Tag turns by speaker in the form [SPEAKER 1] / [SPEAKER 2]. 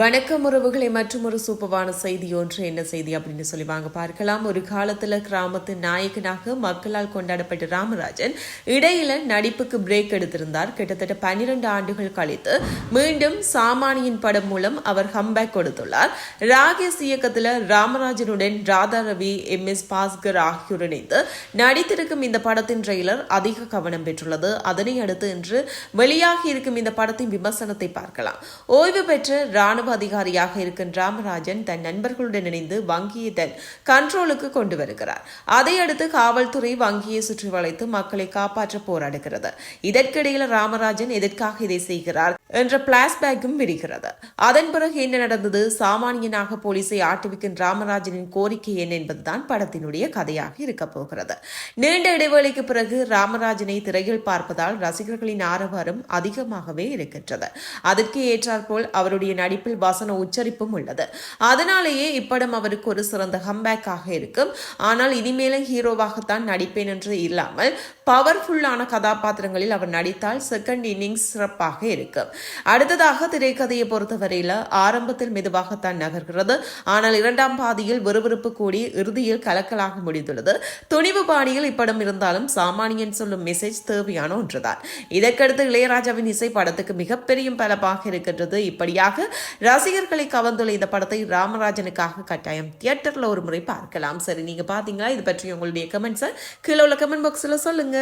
[SPEAKER 1] வணக்கம் உறவுகளை மற்றும் ஒரு சூப்பரான செய்தி ஒன்று என்ன செய்தி அப்படின்னு சொல்லி வாங்க பார்க்கலாம். ஒரு காலத்துல கிராமத்து நாயகனாக மக்களால் கொண்டாடப்பட்ட ராமராஜன் இடையில நடிப்புக்கு பிரேக் எடுத்திருந்தார். கிட்டத்தட்ட பனிரெண்டு ஆண்டுகள் கழித்து மீண்டும் சாமானியின் படம் மூலம் அவர் ஹம்பேக் கொடுத்துள்ளார். ராகேஷ் இயக்கத்துல ராமராஜனுடன் ராதா ரவி எம் எஸ் பாஸ்கர் ஆகியோர் இணைந்து நடித்திருக்கும் இந்த படத்தின் ட்ரெய்லர் அதிக கவனம் பெற்றுள்ளது. அதனை அடுத்து இன்று வெளியாகி இருக்கும் இந்த படத்தின் விமர்சனத்தை பார்க்கலாம். ஓய்வு பெற்ற ராணுவ ராணுவ அதிகாரியாக இருக்கும் ராமராஜன் தன் நண்பர்களுடன் இணைந்து வங்கியை தன் கண்ட்ரோலுக்கு கொண்டு வருகிறார். அதையடுத்து காவல்துறை வங்கியை சுற்றி வளைத்து மக்களை காப்பாற்ற போராடுகிறது. இதற்கிடையில் ராமராஜன் எதற்காக இதை செய்கிறார் என்ற பிளாஷ்பேக்கும் விரிகிறது. அதன் பிறகு என்ன நடந்தது? சாமானியனாக போலீஸை ஆட்டுவிக்கும் ராமராஜனின் கோரிக்கை என்ன என்பதுதான் படத்தினுடைய கதையாக இருக்க போகிறது. நீண்ட இடைவேளைக்கு பிறகு ராமராஜனை திரையில் பார்ப்பதால் ரசிகர்களின் ஆரவாரம் அதிகமாகவே இருக்கின்றது. அதற்கு ஏற்றாற்போல் அவருடைய நடிப்பில் வாசன உச்சரிப்பும் உள்ளது. அதனாலேயே இப்படம் அவருக்கு ஒரு சிறந்த கம்பேக்காக இருக்கும். ஆனால் இனிமேலும் ஹீரோவாகத்தான் நடிப்பேன் என்று இல்லாமல் பவர்ஃபுல்லான கதாபாத்திரங்களில் அவர் நடித்தால் செகண்ட் இன்னிங்ஸ் சிறப்பாக இருக்கும். அடுத்ததாக திரைக்கதையை பொறுத்தவரையில் ஆரம்பத்தில் மெதுவாகத்தான் நகர்கிறது. ஆனால் இரண்டாம் பாதியில் விறுவிறுப்பு கூடி இறுதியில் கலக்கலாக முடிந்துள்ளது. துணிவு பாணியில் இப்படம் இருந்தாலும் சாமானியன் சொல்லும் மெசேஜ் தேவையான ஒன்றுதான். இதற்கடுத்து இளையராஜாவின் இசை படத்துக்கு மிகப்பெரிய பலப்பாக இருக்கின்றது. இப்படியாக ரசிகர்களை கவர்ந்துள்ள இந்த படத்தை ராமராஜனுக்காக கட்டாயம் தியேட்டர்ல ஒரு முறை பார்க்கலாம். சரி நீங்க பாத்தீங்களா? இது பற்றி உங்களுடைய கமெண்ட்ஸை கீழே உள்ள கமெண்ட் பாக்ஸ்ல சொல்லுங்க.